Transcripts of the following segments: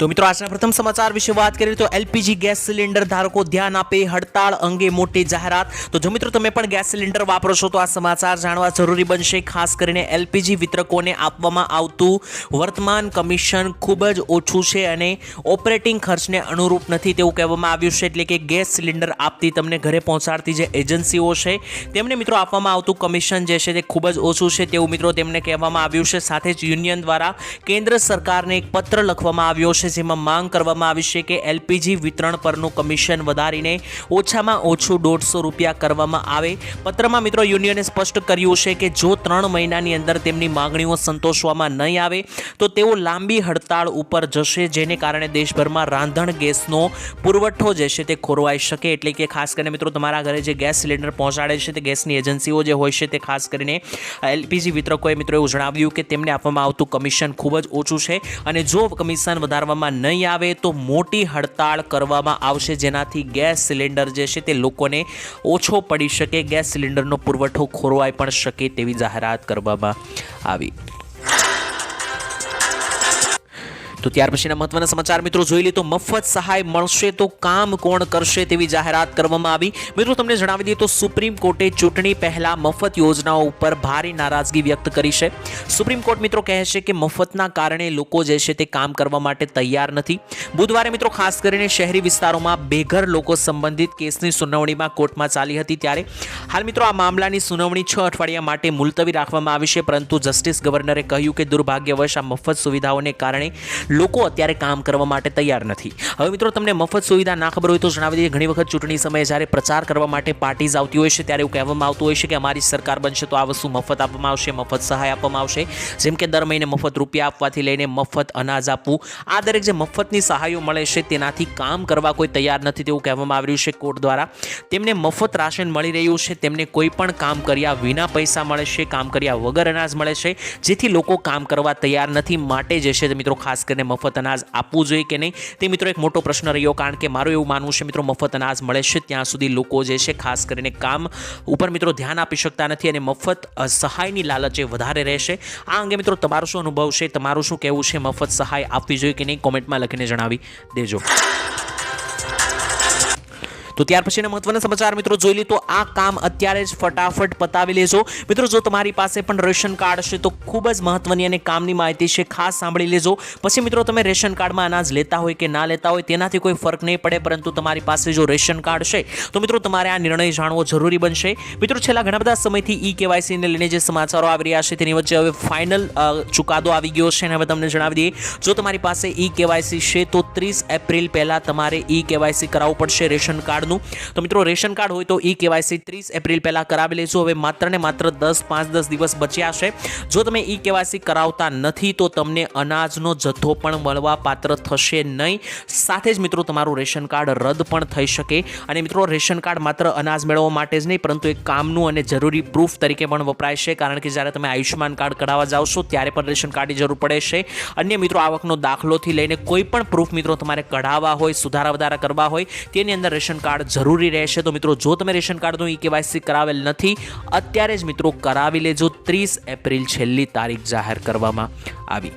તો મિત્રો, આજના પ્રથમ સમાચાર વિશે વાત કરીએ તો એલપીજી ગેસ સિલિન્ડર ધારકો ધ્યાન આપે હડતાળ અંગે મોટી જાહેરાત. તો જો મિત્રો, તમે પણ ગેસ સિલિન્ડર વાપરો છો, તો આ સમાચાર જાણવા જરૂરી બનશે. ખાસ કરીને એલપીજી વિતરકોને આપવામાં આવતું વર્તમાન કમિશન ખૂબ જ ઓછું છે અને ઓપરેટિંગ ખર્ચને અનુરૂપ નથી તેવું કહેવામાં આવ્યું છે. એટલે કે ગેસ સિલિન્ડર આપતી તમને ઘરે પહોંચાડતી જે એજન્સીઓ છે, તેમને મિત્રો આપવામાં આવતું કમિશન જે છે તે ખૂબ જ ઓછું છે તેવું મિત્રો તેમને કહેવામાં આવ્યું છે. સાથે જ યુનિયન દ્વારા કેન્દ્ર સરકારને એક પત્ર લખવામાં આવ્યો છે જેમાં માંગ કરવામાં આવી છે કે એલપીજી વિતરણ પરનું કમિશન વધારીને ઓછામાં ઓછું દોઢસો રૂપિયા કરવામાં આવે. પત્રમાં મિત્રો યુનિયને સ્પષ્ટ કર્યું છે કે જો ત્રણ મહિનાની અંદર તેમની માંગણીઓ સંતોષવામાં નહીં આવે, તો તેઓ લાંબી હડતાળ ઉપર જશે, જેને કારણે દેશભરમાં રાંધણ ગેસનો પુરવઠો જે છે તે ખોરવાઈ શકે. એટલે કે ખાસ કરીને મિત્રો તમારા ઘરે જે ગેસ સિલિન્ડર પહોંચાડે છે તે ગેસની એજન્સીઓ જે હોય છે તે ખાસ કરીને એલપીજી વિતરકોએ મિત્રો એવું જણાવ્યું કે તેમને આપવામાં આવતું કમિશન ખૂબ જ ઓછું છે. અને જો કમિશન વધારવામાં નહીં આવે તો મોટી હડતાળ કરવામાં આવશે. જેનાથી ગેસ સિલિન્ડર જે છે તે લોકોને ઓછો પડી શકે. ગેસ સિલિન્ડરનો પુરવઠો ખોરવાઈ પણ શકે તેવી જાહેરાત કરવામાં આવી. તો ત્યાર પછીના મહત્વના સમાચાર મિત્રો જોઈ લે તો મફત સહાય મળશે તો કામ કોણ કરશે તેવી જાહેરાત કરવામાં આવી. મિત્રો તમને જણાવી દઈએ તો સુપ્રીમ કોર્ટે ચૂંટણી પહેલા મફત યોજનાઓ ઉપર ભારે નારાજગી વ્યક્ત કરી છે. સુપ્રીમ કોર્ટ મિત્રો કહે છે કે મફતના કારણે લોકો જે છે તે કામ કરવા માટે તૈયાર નથી. બુધવારે મિત્રો ખાસ કરીને શહેરી વિસ્તારોમાં બેઘર લોકો સંબંધિત કેસની સુનાવણીમાં કોર્ટમાં ચાલી હતી ત્યારે. હાલ મિત્રો આ મામલાની સુનાવણી છ અઠવાડિયા માટે મુલતવી રાખવામાં આવી છે, પરંતુ જસ્ટિસ ગવર્નરે કહ્યું કે દુર્ભાગ્યવશ આ મફત સુવિધાઓને કારણે લોકો અત્યારે કામ કરવા માટે તૈયાર નથી. હવે મિત્રો, તમને મફત સુવિધા ના ખબર હોય તો જણાવી દઈએ. ઘણી વખત ચૂંટણી સમયે જ્યારે પ્રચાર કરવા માટે પાર્ટીઝ આવતી હોય છે, ત્યારે એવું કહેવામાં આવતું હોય છે કે અમારી સરકાર બનશે તો આ વસ્તુ મફત આપવામાં આવશે, મફત સહાય આપવામાં આવશે. જેમ કે દર મહિને મફત રૂપિયા આપવાથી લઈને મફત અનાજ આપવું. આ દરેક જે મફતની સહાયો મળે છે, તેનાથી કામ કરવા કોઈ તૈયાર નથી તેવું કહેવામાં આવી રહ્યું છે કોર્ટ દ્વારા. તેમને મફત રાશન મળી રહ્યું છે, તેમને કોઈ પણ કામ કર્યા વિના પૈસા મળે છે, કામ કર્યા વગર અનાજ મળે છે, જેથી લોકો કામ કરવા તૈયાર નથી. માટે જે છે મિત્રો ખાસ કરીને મફત અનાજ આપવું જોઈએ કે નહીં? તે મિત્રો એક મોટો પ્રશ્ન રહ્યો, કારણ કે મારું એવું માનવું છે, મિત્રો, મફત અનાજ મળે છે ત્યાં સુધી લોકો જે છે, ખાસ કરીને કામ ઉપર મિત્રો ધ્યાન આપી શકતા નથી અને મફત સહાયની લાલચે વધારે રહેશે. આ અંગે મિત્રો તમારો શું અનુભવ છે? તમારું શું કહેવું છે, મફત સહાય આપવી જોઈએ કે નહીં? કોમેન્ટમાં લખીને જણાવી દેજો. તો ત્યાર પછીના મહત્વના સમાચાર મિત્રો જોઈ લે તો આ કામ અત્યારે જ ફટાફટ પતાવી લેજો. મિત્રો જો તમારી પાસે પણ રેશન કાર્ડ છે તો ખૂબ જ મહત્વની અને કામની માહિતી છે, ખાસ સાંભળી લેજો. પછી મિત્રો તમે રેશન કાર્ડમાં અનાજ લેતા હોય કે ના લેતા હોય તેનાથી કોઈ ફરક નહીં પડે, પરંતુ તમારી પાસે જો રેશન કાર્ડ છે તો મિત્રો તમારે આ નિર્ણય જાણવો જરૂરી બનશે. મિત્રો છેલ્લા ઘણા બધા સમયથી ઈ કેવાયસીને લઈને જે સમાચારો આવી રહ્યા છે તેની વચ્ચે હવે ફાઇનલ ચુકાદો આવી ગયો છે અને હવે તમને જણાવી દઈએ. જો તમારી પાસે ઈ કેવાયસી છે તો ત્રીસ એપ્રિલ પહેલાં તમારે ઈ કેવાયસી કરાવવું પડશે રેશન કાર્ડનું તો મિત્રો, રેશન કાર્ડ હોય તો ઈ કેવાયસી ત્રીસ એપ્રિલ પહેલાં કરાવી લેજો. હવે માત્ર ને માત્ર દસ, પાંચ, દસ દિવસ બચ્યા છે. જો તમે ઈ કેવાયસી કરાવતા નથી, તો તમને અનાજનો જથ્થો પણ મળવા પાત્ર થશે નહીં. સાથે જ મિત્રો, તમારું રેશન કાર્ડ રદ પણ થઈ શકે. અને મિત્રો, રેશન કાર્ડ માત્ર અનાજ મેળવવા માટે જ નહીં, પરંતુ એક કામનું અને જરૂરી પ્રૂફ તરીકે પણ વપરાય છે. કારણ કે જ્યારે તમે આયુષ્યમાન કાર્ડ કઢાવવા જાઓ છો, ત્યારે પણ રેશન કાર્ડની જરૂર પડે છે. અન્ય મિત્રો, આવકનો દાખલોથી લઈને કોઈ પણ પ્રૂફ મિત્રો તમારે કઢાવવા હોય સુધારા વધારા કરવા હોય, તેની અંદર રેશન કાર્ડ જરૂરી રહેશે તો મિત્રો, જો તમે રેશન કાર્ડનું ઈ કેવાયસી કરાવેલ નથી, અત્યારે જ મિત્રો કરાવી લેજો ત્રીસ એપ્રિલ છેલ્લી તારીખ જાહેર કરવામાં આવી.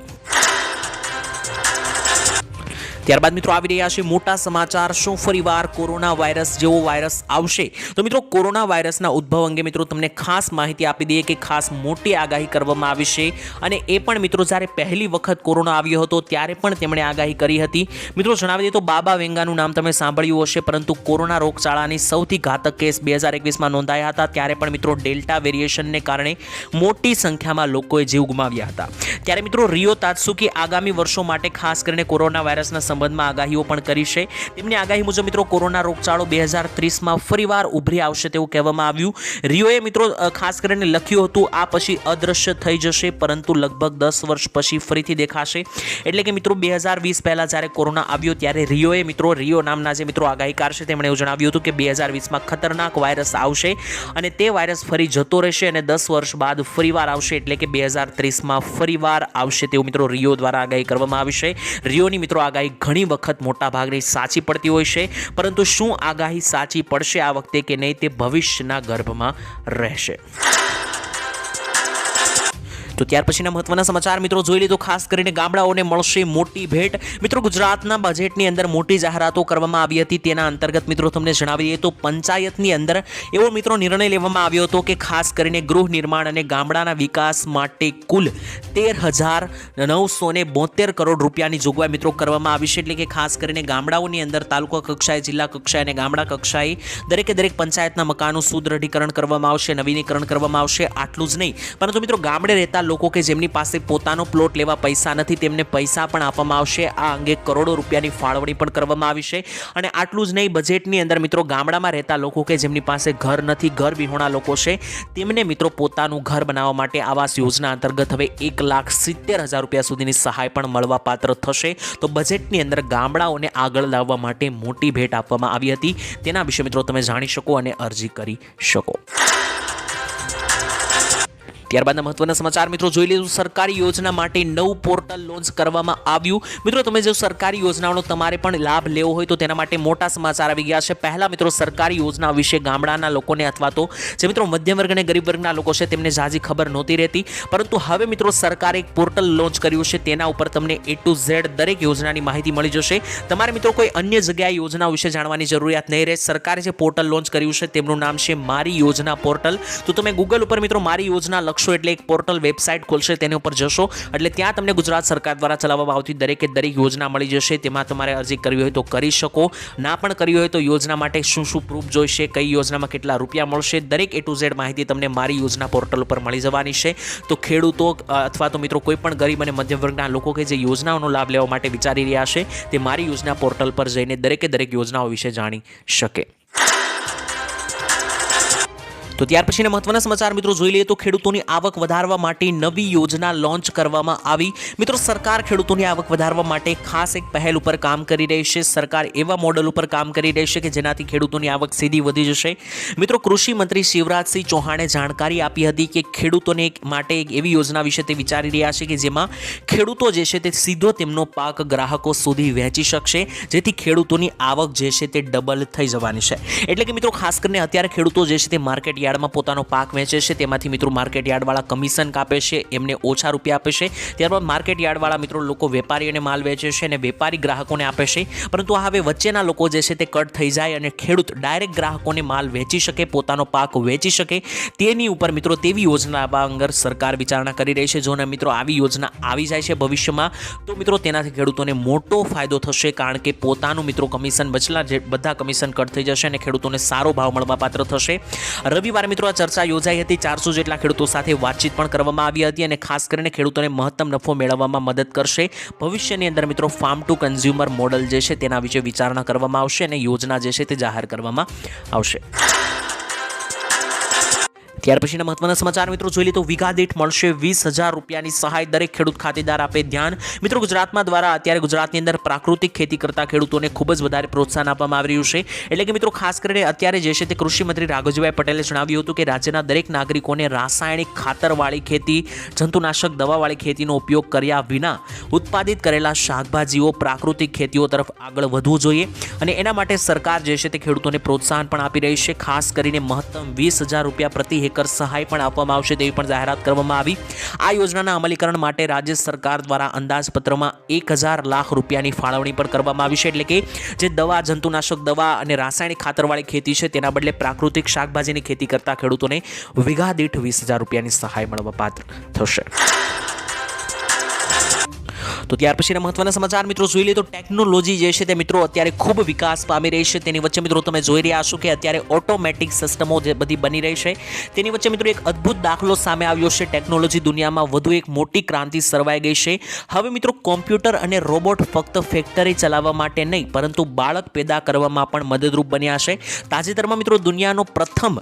ત્યારબાદ મિત્રો આવી રહ્યા છે મોટા સમાચાર. શું ફરીવાર કોરોના વાયરસ જેવો વાયરસ આવશે? તો મિત્રો, કોરોના વાયરસના ઉદ્ભવ અંગે મિત્રો તમને ખાસ માહિતી આપી દઈએ કે ખાસ મોટી આગાહી કરવામાં આવી છે. અને એ પણ મિત્રો, જ્યારે પહેલી વખત કોરોના આવ્યો હતો, ત્યારે પણ તેમણે આગાહી કરી હતી. મિત્રો, જણાવી દઈએ તો બાબા વેંગાનું નામ તમે સાંભળ્યું હશે, પરંતુ કોરોના રોગચાળાની સૌથી ઘાતક કેસ બે હજાર એકવીસમાં નોંધાયા હતા. ત્યારે પણ મિત્રો, ડેલ્ટા વેરિએશનને કારણે મોટી સંખ્યામાં લોકોએ જીવ ગુમાવ્યા હતા. ત્યારે મિત્રો, રિયો તાત્સુકી આગામી વર્ષો માટે ખાસ કરીને કોરોના વાયરસના સંબંધમાં આગાહીઓ પણ કરી છે. તેમની આગાહી મુજબ મિત્રો કોરોના રોગચાળો બે હજાર ત્રીસમાં ફરીવાર ઉભરી આવશે તેવું કહેવામાં આવ્યું. રિયોએ મિત્રો ખાસ કરીને લખ્યું હતું, આ પછી અદ્રશ્ય થઈ જશે, પરંતુ લગભગ દસ વર્ષ પછી ફરીથી દેખાશે. એટલે કે મિત્રો બે હજાર વીસ પહેલાં જ્યારે કોરોના આવ્યો ત્યારે રિયોએ મિત્રો, રિયો નામના જે મિત્રો આગાહીકાર છે તેમણે એવું જણાવ્યું હતું કે બે હજાર વીસમાં ખતરનાક વાયરસ આવશે અને તે વાયરસ ફરી જતો રહેશે અને દસ વર્ષ બાદ ફરીવાર આવશે. એટલે કે બે હજાર ત્રીસમાં ફરીવાર આવશે તેવું મિત્રો રિયો દ્વારા આગાહી કરવામાં આવી છે. રિયોની મિત્રો આગાહી ઘણી વખત મોટાભાગની સાચી પડતી હોય છે, પરંતુ શું આગાહી સાચી પડશે આ વખતે કે નહીં તે ભવિષ્યના ગર્ભમાં રહેશે. તો ત્યાર પછીના મહત્વના સમાચાર મિત્રો જોઈ લીધો. ખાસ કરીને ગામડાઓને મળશે મોટી ભેટ. મિત્રો, ગુજરાતના બજેટની અંદર મોટી જાહેરાતો કરવામાં આવી હતી. તેના અંતર્ગત મિત્રો તમને જણાવી દઈએ તો પંચાયતની અંદર એવો મિત્રો નિર્ણય લેવામાં આવ્યો હતો કે ખાસ કરીને ગૃહ નિર્માણ અને ગામડાના વિકાસ માટે કુલ તેર હજાર નવસો ને બોતેર કરોડ રૂપિયાની જોગવાઈ મિત્રો કરવામાં આવી છે. એટલે કે ખાસ કરીને ગામડાઓની અંદર તાલુકા કક્ષાએ, જિલ્લા કક્ષાએ અને ગામડા કક્ષાએ દરેકે દરેક પંચાયતના મકાનનું સુદૃઢીકરણ કરવામાં આવશે, નવીનીકરણ કરવામાં આવશે, આટલું જ નહીં. પરંતુ મિત્રો, ગામડે રહેતા લોકો કે જેમની પાસે પોતાનો પ્લોટ લેવા પૈસા નથી, તેમને પૈસા પણ આપવામાં આવશે. આ અંગે કરોડો રૂપિયાની ફાળવણી પણ કરવામાં આવી છે. અને આટલું જ નહીં બજેટની અંદર મિત્રો ગામડામાં રહેતા લોકો કે જેમની પાસે ઘર નથી, ઘર વિહોણા લોકો છે, તેમને મિત્રો પોતાનું ઘર બનાવવા માટે આવાસ યોજના અંતર્ગત હવે એક લાખ સિત્તેર હજાર રૂપિયા સુધીની સહાય પણ મળવા પાત્ર થશે. તો બજેટની અંદર ગામડાઓને આગળ લાવવા માટે મોટી ભેટ આપવામાં આવી હતી. તેના વિશે મિત્રો તમે જાણી શકો અને અરજી કરી શકો. ત્યારબાદના મહત્વના સમાચાર. મિત્રો, જોઈ લીધું સરકારી યોજના માટે નવું પોર્ટલ લોન્ચ કરવામાં આવ્યું. મિત્રો, તમે જો સરકારી યોજનાઓનો તમારે પણ લાભ લેવો હોય તો તેના માટે મોટા સમાચાર આવી ગયા છે. પહેલા, મિત્રો, સરકારી યોજના વિશે ગામડાના લોકોને અથવા તો જે, મિત્રો, મધ્યમ વર્ગ અને ગરીબ વર્ગના લોકો છે તેમને ઝાઝી ખબર નહોતી રહેતી. પરંતુ હવે, મિત્રો, સરકારે એક પોર્ટલ લોન્ચ કર્યું છે. તેના ઉપર તમને એ ટુ ઝેડ દરેક યોજનાની માહિતી મળી જશે. તમારે, મિત્રો, કોઈ અન્ય જગ્યાએ યોજના વિશે જાણવાની જરૂરિયાત નહીં રહે. સરકારે જે પોર્ટલ લોન્ચ કર્યું છે, તેમનું નામ છે મારી યોજના પોર્ટલ. તો તમે ગૂગલ ઉપર, મિત્રો, મારી યોજના લખશો એટલે એક પોર્ટલ વેબસાઇટ ખોલશે, તેની ઉપર જશો. એટલે ત્યાં તમને ગુજરાત સરકાર દ્વારા ચલાવવામાં આવતી દરેકે દરેક યોજના મળી જશે. તેમાં તમારે અરજી કરવી હોય તો કરી શકો. ના પણ કરવી હોય તો યોજના માટે શું શું પ્રૂફ જોઈશે, કઈ યોજનામાં કેટલા રૂપિયા મળશે, દરેક એ ટુ ઝેડ માહિતી તમને મારી યોજના પોર્ટલ ઉપર મળી જવાની છે. તો ખેડૂતો અથવા તો મિત્રો કોઈ પણ ગરીબ અને મધ્યમ વર્ગના લોકો કે જે યોજનાઓનો લાભ લેવા માટે વિચારી રહ્યા છે, તે મારી યોજના પોર્ટલ પર જઈને દરેકે દરેક યોજનાઓ વિશે જાણી શકે. તો ત્યાર પછીના મહત્વના સમાચાર મિત્રો જોઈ લઈએ તો ખેડૂતોની આવક વધારવા માટે નવી યોજના લોન્ચ કરવામાં આવી. મિત્રો, સરકાર ખેડૂતોની આવક વધારવા માટે ખાસ એક પહેલ ઉપર કામ કરી રહી છે. સરકાર એવા મોડલ ઉપર કામ કરી રહી છે કે જેનાથી ખેડૂતોની આવક સીધી વધી જશે. મિત્રો, કૃષિ મંત્રી શિવરાજસિંહ ચૌહાણે જાણકારી આપી હતી કે ખેડૂતોને માટે એક એવી યોજના વિશે તે વિચારી રહ્યા છે કે જેમાં ખેડૂતો જે છે તે સીધો તેમનો પાક ગ્રાહકો સુધી વહેંચી શકશે. જેથી ખેડૂતોની આવક જે છે તે ડબલ થઈ જવાની છે. એટલે કે મિત્રો, ખાસ કરીને અત્યારે ખેડૂતો જે છે તે માર્કેટ યાર્ડમાં પોતાનો પાક વેચે છે. તેમાંથી મિત્રો માર્કેટ યાર્ડવાળા કમિશન કાપે છે. એમને ઓછા રૂપિયા આપે છે. ત્યારબાદ માર્કેટ યાર્ડવાળા મિત્રો લોકો વેપારીઓને માલ વેચે છે અને વેપારી ગ્રાહકોને આપે છે. પરંતુ હવે વચ્ચેના લોકો જે છે તે કટ થઈ જાય અને ખેડૂત ડાયરેક્ટ ગ્રાહકોને માલ વેચી શકે, પોતાનો પાક વેચી શકે. તેની ઉપર મિત્રો તેવી યોજના અંગર સરકાર વિચારણા કરી રહી છે. જો ને મિત્રો આવી યોજના આવી જાય છે ભવિષ્યમાં. તો મિત્રો તેનાથી ખેડૂતોને મોટો ફાયદો થશે કારણ કે પોતાનું મિત્રો કમિશન બચલા જે બધા કમિશન કટ થઈ જશે અને ખેડૂતોને સારો ભાવ મળવા પાત્ર થશે. રવિવારે મિત્રો આ ચર્ચા યોજાઈ હતી. ચારસો જેટલા ખેડૂતો સાથે વાતચીત પણ કરવામાં આવી હતી અને ખાસ કરીને ખેડૂતોને મહત્તમ નફો મેળવવામાં મદદ કરશે. ભવિષ્યની અંદર મિત્રો ફાર્મ ટુ કન્ઝ્યુમર મોડલ જે છે તેના વિશે વિચારણા કરવામાં આવશે અને યોજના જે છે તે જાહેર કરવામાં આવશે. ત્યાર પછીના મહત્વના સમાચાર, મિત્રો જોઈ લે તો વીઘા દીઠ મળશે વીસ હજાર રૂપિયાની સહાય દરેક ખેડૂત ખાતેદાર આપે ધ્યાન. મિત્રો ગુજરાતમાં દ્વારા અત્યારે ગુજરાતની અંદર પ્રાકૃતિક ખેતી કરતા ખેડૂતોને ખૂબ જ વધારે પ્રોત્સાહન આપવામાં આવી રહ્યું છે. એટલે કે મિત્રો ખાસ કરીને અત્યારે જે છે તે કૃષિમંત્રી રાઘવજીભાઈ પટેલે જણાવ્યું હતું કે રાજ્યના દરેક નાગરિકોને રાસાયણિક ખાતરવાળી ખેતી, જંતુનાશક દવાવાળી ખેતીનો ઉપયોગ કર્યા વિના ઉત્પાદિત કરેલા શાકભાજીઓ પ્રાકૃતિક ખેતીઓ તરફ આગળ વધવું જોઈએ અને એના માટે સરકાર જે છે તે ખેડૂતોને પ્રોત્સાહન પણ આપી રહી છે. ખાસ કરીને મહત્તમ વીસ હજાર રૂપિયા પ્રતિ હેકર સહાય પણ આપવામાં આવશે તેવી પણ જાહેરાત કરવામાં આવી. આ યોજનાના અમલીકરણ માટે રાજ્ય સરકાર દ્વારા અંદાજપત્રમાં એક હજાર લાખ રૂપિયાની ફાળવણી પણ કરવામાં આવી છે. એટલે કે જે દવા, જંતુનાશક દવા અને રાસાયણિક ખાતરવાળી ખેતી છે, તેના બદલે પ્રાકૃતિક શાકભાજીની ખેતી કરતા ખેડૂતોને વિઘા દીઠ વીસ હજાર રૂપિયાની સહાય મળવા પાત્ર થશે. તો ત્યાર પછીના મહત્વના સમાચાર મિત્રો જોઈ લે તો ટેકનોલોજી જે છે તે મિત્રો અત્યારે ખૂબ વિકાસ પામી રહી છે. તેની વચ્ચે મિત્રો તમે જોઈ રહ્યા છો કે અત્યારે ઓટોમેટિક સિસ્ટમો જે બધી બની રહી છે. તેની વચ્ચે મિત્રો એક અદ્ભુત દાખલો સામે આવ્યો છે. ટેકનોલોજી દુનિયામાં વધુ એક મોટી ક્રાંતિ સર્વાઈ ગઈ છે. હવે મિત્રો કોમ્પ્યુટર અને રોબોટ ફક્ત ફેક્ટરી ચલાવવા માટે નહીં, પરંતુ બાળક પેદા કરવામાં પણ મદદરૂપ બન્યા છે. તાજેતરમાં મિત્રો દુનિયાનો પ્રથમ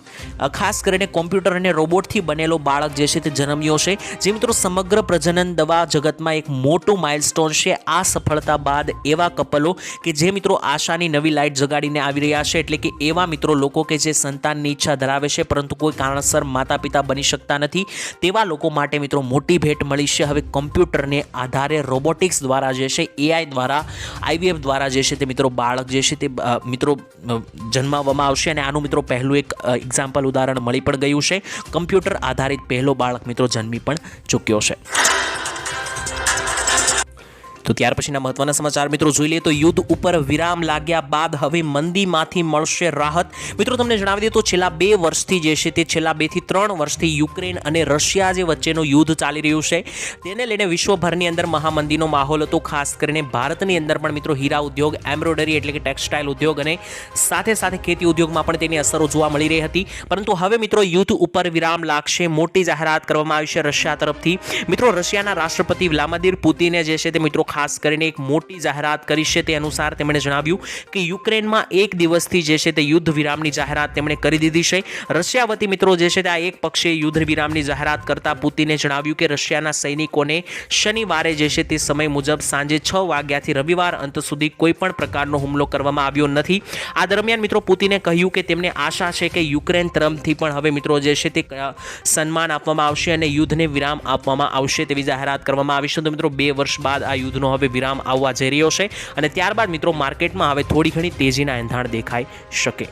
ખાસ કરીને કોમ્પ્યુટર અને રોબોટથી બનેલો બાળક જે છે તે જન્મ્યો છે. જે મિત્રો સમગ્ર પ્રજનન દવા જગતમાં એક મોટું માઇલસ્ટોન છે. આ સફળતા બાદ એવા કપલો કે જે મિત્રો આશાની નવી લાઇટ જગાડીને આવી રહ્યા છે, એટલે કે એવા મિત્રો લોકો કે જે સંતાનની ઈચ્છા ધરાવે છે, પરંતુ કોઈ કારણસર માતા પિતા બની શકતા નથી, તેવા લોકો માટે મિત્રો મોટી ભેટ મળી છે. હવે કોમ્પ્યુટરને આધારે રોબોટિક્સ દ્વારા જે છે એઆઈ દ્વારા આઈવીએફ દ્વારા જે છે તે મિત્રો બાળક જે છે તે મિત્રો જન્માવવામાં આવશે અને આનું મિત્રો પહેલું એક એક્ઝામ્પલ ઉદાહરણ મળી પણ ગયું છે. કમ્પ્યુટર આધારિત પહેલો બાળક મિત્રો જન્મી પણ ચૂક્યો છે. તો ત્યાર પછીના મહત્વના સમાચાર મિત્રો જોઈ લઈએ તો યુદ્ધ ઉપર વિરામ લાગ્યા બાદ હવે મંદીમાંથી મળશે રાહત. મિત્રો તમને જણાવી દઈએ તો છેલ્લા બે વર્ષથી જે છે તે છેલ્લા બેથી ત્રણ વર્ષથી યુક્રેન અને રશિયા જે વચ્ચેનું યુદ્ધ ચાલી રહ્યું છે, તેને લઈને વિશ્વભરની અંદર મહામંદીનો માહોલ હતો, ખાસ કરીને ભારતની અંદર પણ મિત્રો હીરા ઉદ્યોગ, એમ્બ્રોઇડરી એટલે કે ટેક્સટાઇલ ઉદ્યોગ અને સાથે સાથે ખેતી ઉદ્યોગમાં પણ તેની અસરો જોવા મળી રહી હતી. પરંતુ હવે મિત્રો યુદ્ધ ઉપર વિરામ લાગશે, મોટી જાહેરાત કરવામાં આવી છે રશિયા તરફથી. મિત્રો રશિયાના રાષ્ટ્રપતિ વ્લામદિર પુતિને જે છે તે મિત્રો ખાસ કરીને એક મોટી જાહેરાત કરી છે તે અનુસાર તેમણે જણાવ્યું કે યુક્રેનમાં એક દિવસથી જે છે તે યુદ્ધ વિરામની જાહેરાત તેમણે કરી દીધી છે. રશિયા વતી મિત્રો જે છે તે આ એક પક્ષે યુદ્ધ વિરામની જાહેરાત કરતા પુતિને જણાવ્યું કે રશિયાના સૈનિકોને શનિવારે જે છે તે સમય મુજબ સાંજે છ વાગ્યાથી રવિવાર અંત સુધી કોઈપણ પ્રકારનો હુમલો કરવામાં આવ્યો નથી. આ દરમિયાન મિત્રો પુતિને કહ્યું કે તેમને આશા છે કે યુક્રેન તરફથી પણ હવે મિત્રો જે છે તે સન્માન આપવામાં આવશે અને યુદ્ધને વિરામ આપવામાં આવશે તેવી જાહેરાત કરવામાં આવી છે. તો મિત્રો, બે વર્ષ બાદ આ યુદ્ધનો હવે વિરામ આવવા જઈ રહ્યો છે અને ત્યારબાદ મિત્રો માર્કેટમાં હવે થોડી ઘણી તેજીના એંધાણ દેખાઈ શકે.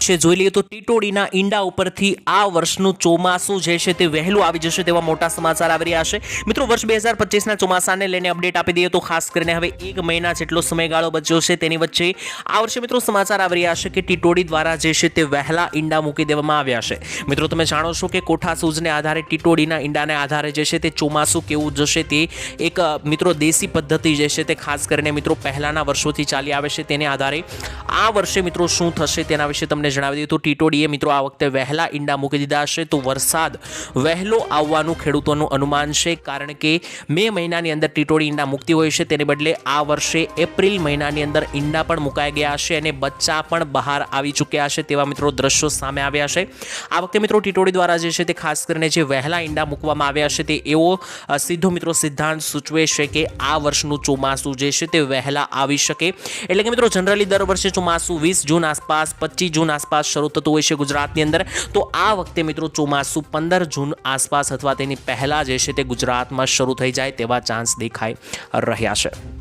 છે. જોઈ લઈએ તો ટીટોડીના ઈંડા ઉપરથી આ વર્ષનું ચોમાસું જે છે તે વહેલું આવી જશે તેવા મોટા સમાચાર આવી રહ્યા છે. મિત્રો, વર્ષ બે હજાર પચીસના ચોમાસાને લઈને અપડેટ આપી દઈએ તો ખાસ કરીને હવે એક મહિના જેટલો સમયગાળો બચ્યો છે તેની વચ્ચે આ વર્ષે મિત્રો સમાચાર આવી રહ્યા છે કે ટીટોડી દ્વારા જે છે તે વહેલા ઈંડા મૂકી દેવામાં આવ્યા છે. મિત્રો, તમે જાણો છો કે કોઠા સૂઝને આધારે ટીટોડીના ઈંડાને આધારે જે છે તે ચોમાસું કેવું જશે તે એક, મિત્રો, દેશી પદ્ધતિ જે છે તે ખાસ કરીને મિત્રો પહેલાના વર્ષોથી ચાલી આવે છે. તેને આધારે આ વર્ષે મિત્રો શું થશે તેના વિશે તમને જણાવી દીધું ટીટોડીએ મિત્રો આ વખતે વહેલા ઈંડા મૂકી દીધા છે. તો વરસાદ વહેલો આવવાનું ખેડૂતોનું અનુમાન છે. કારણ કે મે મહિનાની અંદર ટીટોડી ઈંડા મૂકતી હોય છે. તેને બદલે આ વર્ષે એપ્રિલ મહિનાની અંદર ઈંડા પણ મુકાઈ ગયા છે અને બચ્ચા પણ બહાર આવી ચૂક્યા છે તેવા મિત્રો દ્રશ્યો સામે આવ્યા છે. આ વખતે મિત્રો ટીટોડી દ્વારા જે છે તે ખાસ કરીને જે વહેલા ઈંડા મૂકવામાં આવ્યા છે તે એવો સીધો મિત્રો સિદ્ધાંત સૂચવે છે કે આ વર્ષનું ચોમાસું જે છે તે વહેલા આવી શકે. એટલે કે મિત્રો, જનરલી દર વર્ષે ચોમાસું વીસ જૂન આસપાસ, પચીસ જૂન આસપાસ શરૂ થતું હોય છે ગુજરાતની અંદર. તો આ વખતે મિત્રો ચોમાસું પંદર જૂન આસપાસ અથવા તેની પહેલાં જે છે તે ગુજરાતમાં શરૂ થઈ જાય તેવા ચાન્સ દેખાઈ રહ્યા છે.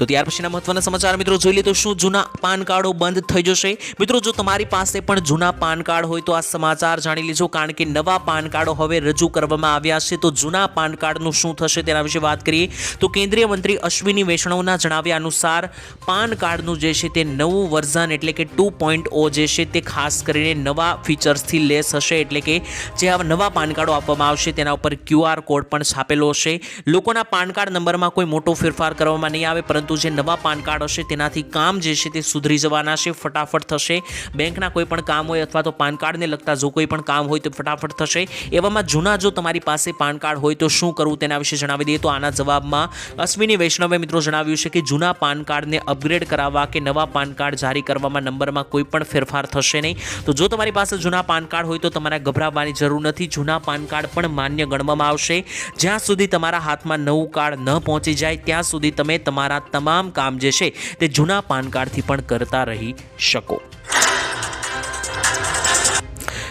તો ત્યાર પછીના મહત્વના સમાચાર, મિત્રો, જોઈ લે તો શું જૂના પાન કાર્ડો બંધ થઈ જશે? મિત્રો, જો તમારી પાસે પણ જૂના પાન કાર્ડ હોય તો આ સમાચાર જાણી લેજો, કારણ કે નવા પાન કાર્ડો હવે રજૂ કરવામાં આવ્યા છે. તો જૂના પાન કાર્ડનું શું થશે તેના વિશે વાત કરીએ. તો કેન્દ્રીય મંત્રી અશ્વિની વૈષ્ણવના જણાવ્યા અનુસાર, પાન કાર્ડનું જે છે તે નવું વર્ઝન એટલે કે ટુ પોઈન્ટ ઓ જે છે તે ખાસ કરીને નવા ફીચર્સથી લેસ હશે. એટલે કે જે નવા પાન કાર્ડો આપવામાં આવશે તેના ઉપર ક્યુઆર કોડ પણ છાપેલો હશે. લોકોના પાન કાર્ડ નંબરમાં કોઈ મોટો ફેરફાર કરવામાં નહીં આવે, પરંતુ જે નવા પાન કાર્ડ હશે તેનાથી કામ જે છે તે સુધરી જવાના છે, ફટાફટ થશે. બેંકના કોઈ પણ કામ હોય અથવા તો પાન કાર્ડને લગતા જો કોઈ પણ કામ હોય તો ફટાફટ થશે. એવામાં જૂના જો તમારી પાસે પાન કાર્ડ હોય તો શું કરવું તેના વિશે જણાવી દઈએ. તો આના જવાબમાં અશ્વિની વૈષ્ણવે મિત્રો જણાવ્યું છે કે જૂના પાન કાર્ડને અપગ્રેડ કરાવવા કે નવા પાન કાર્ડ જારી કરવામાં નંબરમાં કોઈ પણ ફેરફાર થશે નહીં. તો જો તમારી પાસે જૂના પાન કાર્ડ હોય તો તમારે ગભરાવવાની જરૂર નથી. જૂના પાન કાર્ડ પણ માન્ય ગણવામાં આવશે. જ્યાં સુધી તમારા હાથમાં નવું કાર્ડ ન પહોંચી જાય, ત્યાં સુધી તમે તમારા તમામ કામ જે છે તે જૂના પાન કાર્ડથી પણ કરતા રહી શકો.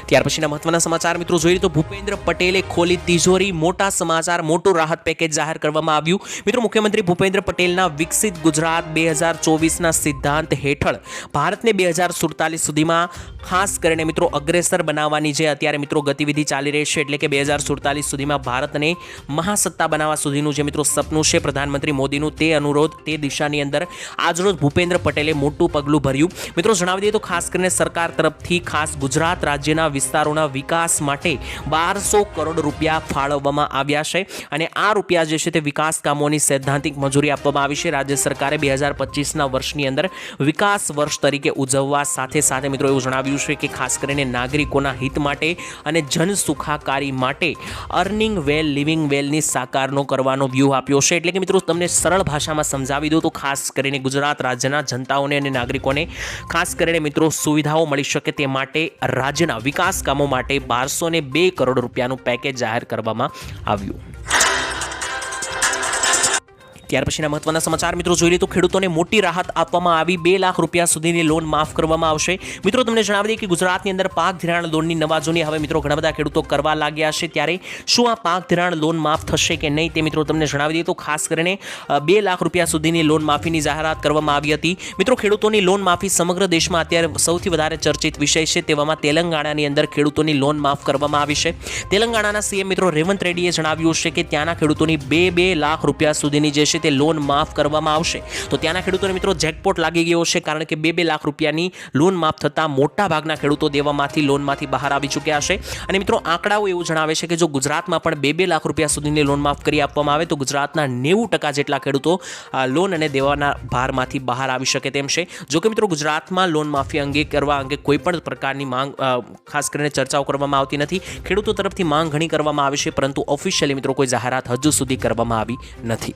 ત્યાર પછીના મહત્વના સમાચાર મિત્રો જોઈએ તો ભૂપેન્દ્ર પટેલે ખોલી તિજોરી, મોટા સમાચાર, મોટું રાહત પેકેજ જાહેર કરવામાં આવ્યું. મિત્રો, મુખ્યમંત્રી ભૂપેન્દ્ર પટેલના વિકસિત ગુજરાત બે હજાર ચોવીસના સિદ્ધાંત હેઠળ ભારતને બે હજાર સુડતાલીસ સુધીમાં ખાસ કરીને મિત્રો અગ્રેસર બનાવવાની જે અત્યારે મિત્રો ગતિવિધિ ચાલી રહી છે, એટલે કે બે હજાર સુડતાલીસ સુધીમાં ભારતને મહાસત્તા બનાવવા સુધીનું જે મિત્રો સપનું છે પ્રધાનમંત્રી મોદીનું, તે અનુરોધ, તે દિશાની અંદર આજરોજ ભૂપેન્દ્ર પટેલે મોટું પગલું ભર્યું. મિત્રો, જણાવી દઈએ તો ખાસ કરીને સરકાર તરફથી ખાસ ગુજરાત રાજ્યના વિસ્તારોના વિકાસ માટે બારસો કરોડ રૂપિયા ફાળવવામાં આવ્યા છે અને આ રૂપિયા જે છે તે વિકાસ કામોની સૈદ્ધાંતિક મંજૂરી આપવામાં આવી છે. રાજ્ય સરકારે બે હજાર પચીસના વર્ષની અંદર વિકાસ વર્ષ તરીકે ઉજવવા સાથે સાથે મિત્રો એવું જણાવ્યું છે કે ખાસ કરીને નાગરિકોના હિત માટે અને જન સુખાકારી માટે અર્નિંગ વેલ, લિવિંગ વેલની સાકારનો કરવાનો વ્યૂહ આપ્યો છે. એટલે કે મિત્રો તમને સરળ ભાષામાં સમજાવી દઉં તો ખાસ કરીને ગુજરાત રાજ્યના જનતાઓને અને નાગરિકોને ખાસ કરીને મિત્રો સુવિધાઓ મળી શકે તે માટે રાજ્યના વિકાસ કામો માટે બારસો બે કરોડ રૂપિયાનું પેકેજ જાહેર કરવામાં આવ્યું. ત્યાર પછીના મહત્વના સમાચાર. મિત્રો, જોઈ લઈએ તો ખેડૂતોને મોટી રાહત આપવામાં આવી. બે લાખ રૂપિયા સુધીની લોન માફ કરવામાં આવશે. મિત્રો, તમને જણાવી દઈએ કે ગુજરાતની અંદર પાક ધિરાણ લોનની નવા હવે મિત્રો ઘણા બધા ખેડૂતો કરવા લાગ્યા છે. ત્યારે શું આ પાક ધિરાણ લોન માફ થશે કે નહીં તે મિત્રો તમને જણાવી દઈએ. તો ખાસ કરીને બે લાખ રૂપિયા સુધીની લોન માફીની જાહેરાત કરવામાં આવી હતી. મિત્રો, ખેડૂતોની લોન માફી સમગ્ર દેશમાં અત્યારે સૌથી વધારે ચર્ચિત વિષય છે. તેવામાં તેલંગાણાની અંદર ખેડૂતોની લોન માફ કરવામાં આવી છે. તેલંગાણાના સીએમ મિત્રો રેવંત રેડ્ડીએ જણાવ્યું છે કે ત્યાંના ખેડૂતોની બે બે લાખ રૂપિયા સુધીની જે છે તે લોન માફ કરવામાં આવશે. તો ત્યાંના ખેડૂતોને મિત્રો જેકપોટ લાગી ગયો છે કારણ કે બે બે લાખ રૂપિયાની લોન માફ થતાં મોટા ભાગના ખેડૂતો દેવામાંથી લોનમાંથી બહાર આવી ચૂક્યા છે. અને મિત્રો આંકડાઓ એવું જણાવે છે કે જો ગુજરાતમાં પણ બે બે લાખ રૂપિયા સુધીની લોન માફ કરી આપવામાં આવે તો ગુજરાતના નેવું ટકા જેટલા ખેડૂતો લોન અને દેવાના ભારમાંથી બહાર આવી શકે તેમ છે. જો કે મિત્રો ગુજરાતમાં લોન માફી અંગે કરવા અંગે કોઈપણ પ્રકારની માંગ ખાસ કરીને ચર્ચાઓ કરવામાં આવતી નથી. ખેડૂતો તરફથી માંગ ઘણી કરવામાં આવે છે, પરંતુ ઓફિશિયલી મિત્રો કોઈ જાહેરાત હજુ સુધી કરવામાં આવી નથી.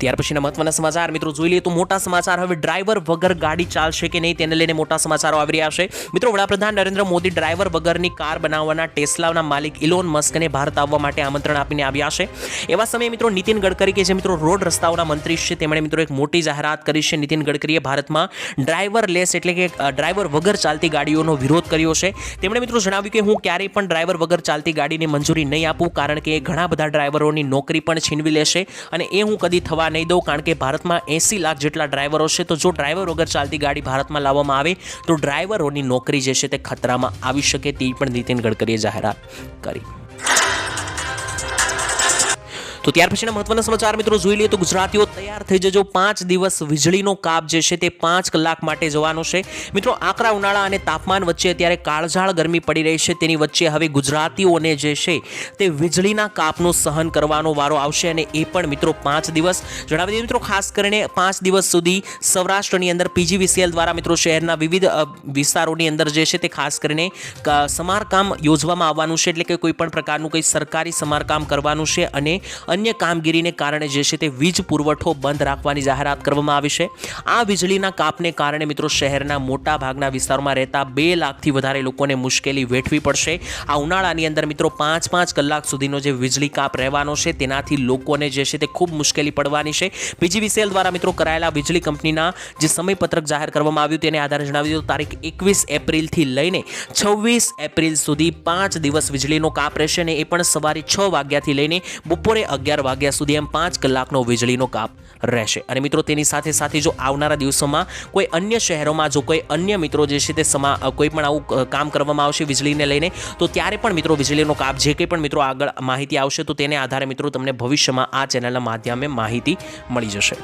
ત્યાર પછીના મહત્વના સમાચાર. મિત્રો, જોઈ લઈએ તો મોટા સમાચાર. હવે ડ્રાઈવર વગર ગાડી ચાલશે કે નહીં તેને લઈને મોટા સમાચારો આવી રહ્યા છે. મિત્રો, વડાપ્રધાન નરેન્દ્ર મોદી ડ્રાઈવર વગરની કાર બનાવવાના ટેસ્લાના માલિક ઇલોન મસ્કને ભારત આવવા માટે આમંત્રણ આપીને આવ્યા છે. એવા સમયે, મિત્રો, નીતિન ગડકરી કે જે, મિત્રો, રોડ રસ્તાઓના મંત્રી છે, તેમણે, મિત્રો, એક મોટી જાહેરાત કરી છે. નીતિન ગડકરીએ ભારતમાં ડ્રાઈવર લેસ એટલે કે ડ્રાઈવર વગર ચાલતી ગાડીઓનો વિરોધ કર્યો છે. તેમણે, મિત્રો, જણાવ્યું કે હું ક્યારેય પણ ડ્રાઈવર વગર ચાલતી ગાડીને મંજૂરી નહીં આપું, કારણ કે એ ઘણા બધા ડ્રાઈવરોની નોકરી પણ છીનવી લેશે અને એ હું કદી થવા નહીં દઉં, કારણ કે ભારતમાં એંસી લાખ જેટલા ડ્રાઈવરો છે. તો જો ડ્રાઈવર વગર ચાલતી ગાડી ભારતમાં લાવવામાં આવે, તો ડ્રાઈવરોની નોકરી જે છે તે ખતરામાં આવી શકે તે પણ નીતિન ગડકરીએ જાહેરાત કરી. તો ત્યાર પછીના મહત્વના સમાચાર મિત્રો જોઈ લઈએ તો ગુજરાતીઓ તૈયાર થઈ જજો પાંચ દિવસ વીજળીનો કાપ જે છે તે પાંચ કલાક માટે જવાનો છે. મિત્રો આકરા, ઉનાળા અને તાપમાન વચ્ચે અત્યારે કાળઝાળ ગરમી પડી રહી છે. તેની વચ્ચે હવે ગુજરાતીઓને જે છે તે વીજળીના કાપનું સહન કરવાનો વારો આવશે અને એ પણ મિત્રો પાંચ દિવસ. જણાવી દઈએ મિત્રો ખાસ કરીને પાંચ દિવસ સુધી સૌરાષ્ટ્રની અંદર પીજીવીસીએલ દ્વારા મિત્રો શહેરના વિવિધ વિસ્તારોની અંદર જે છે તે ખાસ કરીને સમારકામ યોજવામાં આવવાનું છે. એટલે કે કોઈ પણ પ્રકારનું કંઈ સરકારી સમારકામ કરવાનું છે અને અન્ય કામગીરીને કારણે જે છે તે વીજ પુરવઠો બંધ રાખવાની જાહેરાત કરવામાં આવી છે. આ વીજળીના કાપને કારણે મિત્રો શહેરના મોટા ભાગના વિસ્તારોમાં રહેતા બે લાખથી વધારે લોકોને મુશ્કેલી વેઠવી પડશે. આ ઉનાળાની અંદર મિત્રો પાંચ પાંચ કલાક સુધીનો જે વીજળી કાપ રહેવાનો છે તેનાથી લોકોને જે છે તે ખૂબ મુશ્કેલી પડવાની છે. પીજીવીસીએલ દ્વારા મિત્રો કરાયેલા વીજળી કંપનીના જે સમયપત્રક જાહેર કરવામાં આવ્યું તેને આધારે જણાવી દીધું તારીખ એકવીસ એપ્રિલથી લઈને છવ્વીસ એપ્રિલ સુધી પાંચ દિવસ વીજળીનો કાપ રહેશે અને એ પણ સવારે છ વાગ્યાથી લઈને બપોરે અગિયાર વાગ્યા સુધી એમ પાંચ કલાકનો વીજળીનો કાપ રહેશે. અને મિત્રો, તેની સાથે સાથે જો આવનારા દિવસોમાં કોઈ અન્ય શહેરોમાં જો કોઈ અન્ય મિત્રો જે છે તે સમા કોઈ પણ આવું કામ કરવામાં આવશે વીજળીને લઈને, તો ત્યારે પણ મિત્રો વીજળીનો કાપ જે કંઈ પણ મિત્રો આગળ માહિતી આવશે, તો તેને આધારે મિત્રો તમને ભવિષ્યમાં આ ચેનલના માધ્યમે માહિતી મળી જશે.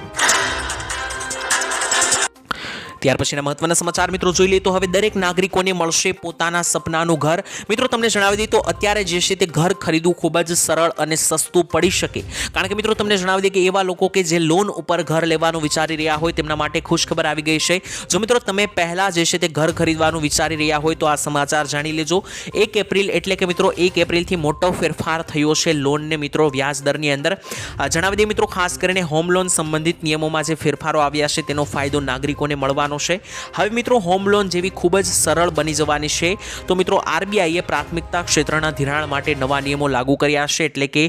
ત્યાર પછીના મહત્વના સમાચાર મિત્રો જોઈ લઈએ તો હવે દરેક નાગરિકોને મળશે પોતાના સપનાનું ઘર. મિત્રો, તમને જણાવી દઈએ તો અત્યારે જે છે તે ઘર ખરીદવું ખૂબ જ સરળ અને સસ્તું પડી શકે. કારણ કે મિત્રો, તમને જણાવી દઈએ કે એવા લોકો કે જે લોન ઉપર ઘર લેવાનું વિચારી રહ્યા હોય તેમના માટે ખુશખબર આવી ગઈ છે. જો મિત્રો, તમે પહેલાં જે છે તે ઘર ખરીદવાનું વિચારી રહ્યા હોય તો આ સમાચાર જાણી લેજો. એક એપ્રિલ એટલે કે મિત્રો, એક એપ્રિલથી મોટો ફેરફાર થયો છે લોનને મિત્રો વ્યાજ દરની અંદર. જણાવી દઈએ મિત્રો, ખાસ કરીને હોમ લોન સંબંધિત નિયમોમાં જે ફેરફારો આવ્યા છે તેનો ફાયદો નાગરિકોને મળવાનો છે. હવે મિત્રો હોમ લોન જેવી ખૂબ જ સરળ બની જવાની છે. તો મિત્રો આરબીઆઈએ પ્રાથમિકતા ક્ષેત્રના ધિરાણ માટે નવા નિયમો લાગુ કર્યા છે. એટલે કે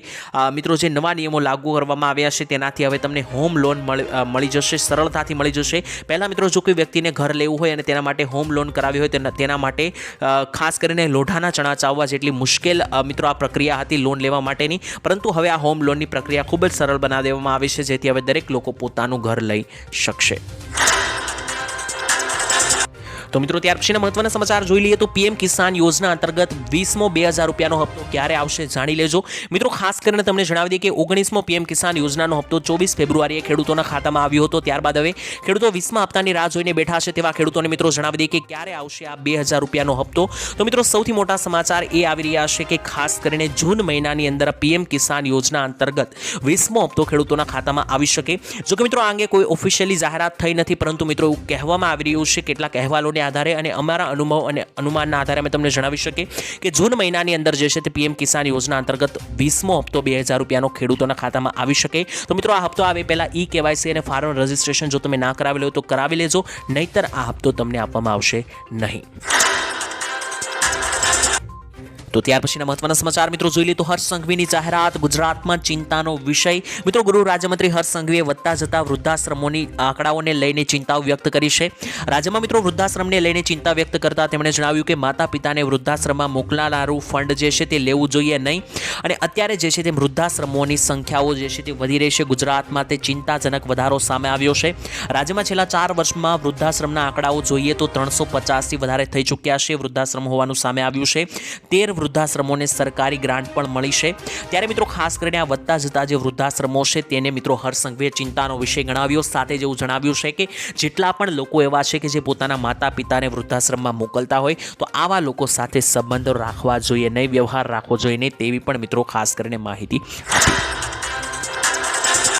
મિત્રો, જે નવા નિયમો લાગુ કરવામાં આવ્યા છે, તેનાથી હવે તમને હોમ લોન મળી જશે, સરળતાથી મળી જશે. પહેલાં મિત્રો, જો કોઈ વ્યક્તિને ઘર લેવું હોય અને તેના માટે હોમ લોન કરાવી હોય, તેના માટે ખાસ કરીને લોઢાના ચણા ચાવવા જેટલી મુશ્કેલ મિત્રો, આ પ્રક્રિયા હતી લોન લેવા માટેની. પરંતુ હવે આ હોમ લોનની પ્રક્રિયા ખૂબ જ સરળ બનાવી દેવામાં આવી છે, જેથી હવે દરેક લોકો પોતાનું ઘર લઈ શકશે. તો મિત્રો, ત્યાર પછીના મહત્વના સમાચાર જોઈ લઈએ તો પીએમ કિસાન યોજના અંતર્ગત વીસમો બે હજાર રૂપિયાનો હપ્તો ક્યારે આવશે જાણી લેજો. મિત્રો, ખાસ કરીને તમને જણાવી દઈએ કે ઓગણીસમો પીએમ કિસાન યોજનાનો હપ્તો ચોવીસ ફેબ્રુઆરીએ ખેડૂતોના ખાતામાં આવ્યો હતો. ત્યારબાદ હવે ખેડૂતો વીસમા હપ્તાની રાહ જોઈને બેઠા છે તેવા ખેડૂતોને મિત્રો જણાવી દઈએ કે ક્યારે આવશે આ બે હજાર રૂપિયાનો હપ્તો. તો મિત્રો, સૌથી મોટા સમાચાર એ આવી રહ્યા છે કે ખાસ કરીને જૂન મહિનાની અંદર પીએમ કિસાન યોજના અંતર્ગત વીસમો હપ્તો ખેડૂતોના ખાતામાં આવી શકે. જોકે મિત્રો, આ અંગે કોઈ ઓફિશિયલી જાહેરાત થઈ નથી, પરંતુ મિત્રો કહેવામાં આવી રહ્યું છે. કેટલાક અહેવાલોને આધારે અને અમારા અનુભવ અને અનુમાનના આધારે અમે તમને જણાવી શકીએ કે જૂન મહિનાની અંદર જે છે તે પીએમ કિસાન યોજના અંતર્ગત વીસમો હપ્તો બે હજાર રૂપિયાનો ખેડૂતોના ખાતામાં આવી શકે. તો મિત્રો, આ હપ્તો આવે પહેલાં ઈ કેવાયસી અને ફાર્મ રજિસ્ટ્રેશન જો તમે ના કરાવેલું હોય તો કરાવી લેજો, નહીતર આ હપ્તો તમને આપવામાં આવશે નહીં. તો ત્યાર પછીના મહત્વના સમાચાર. મિત્રો, જોઈ લઈએ તો હર્ષ સંઘવીની જાહેરાત. ગુજરાતમાં ચિંતાનો વિષય. મિત્રો, ગૃહ રાજ્યમંત્રી હર્ષ સંઘવીએ વધતા જતા વૃદ્ધાશ્રમોની આંકડાઓને લઈને ચિંતાઓ વ્યક્ત કરી છે. રાજ્યમાં મિત્રો, વૃદ્ધાશ્રમને લઈને ચિંતા વ્યક્ત કરતા તેમણે જણાવ્યું કે માતા પિતાને વૃદ્ધાશ્રમમાં મોકલાનારું ફંડ જે છે તે લેવું જોઈએ નહીં. અને અત્યારે જે છે તે વૃદ્ધાશ્રમોની સંખ્યાઓ જે છે તે વધી રહી છે. ગુજરાતમાં તે ચિંતાજનક વધારો સામે આવ્યો છે. રાજ્યમાં છેલ્લા ચાર વર્ષમાં વૃદ્ધાશ્રમના આંકડાઓ જોઈએ તો ત્રણસો પચાસથી વધારે થઈ ચૂક્યા છે. વૃદ્ધાશ્રમ હોવાનું સામે આવ્યું છે. તેર વૃદ્ધાશ્રમોને સરકારી ગ્રાન્ટ પણ મળી છે. ત્યારે મિત્રો ખાસ કરીને આ વધતા જતા જે વૃદ્ધાશ્રમો છે તેને મિત્રો હરસંઘવીએ ચિંતાનો વિષય ગણાવ્યો. સાથે જેવું જણાવ્યું છે કે જેટલા પણ લોકો એવા છે કે જે પોતાના માતા પિતાને વૃદ્ધાશ્રમમાં મોકલતા હોય, તો આવા લોકો સાથે સંબંધો રાખવા જોઈએ નહીં વ્યવહાર રાખવો જોઈએ નહીં તેવી પણ મિત્રો ખાસ કરીને માહિતી આપી.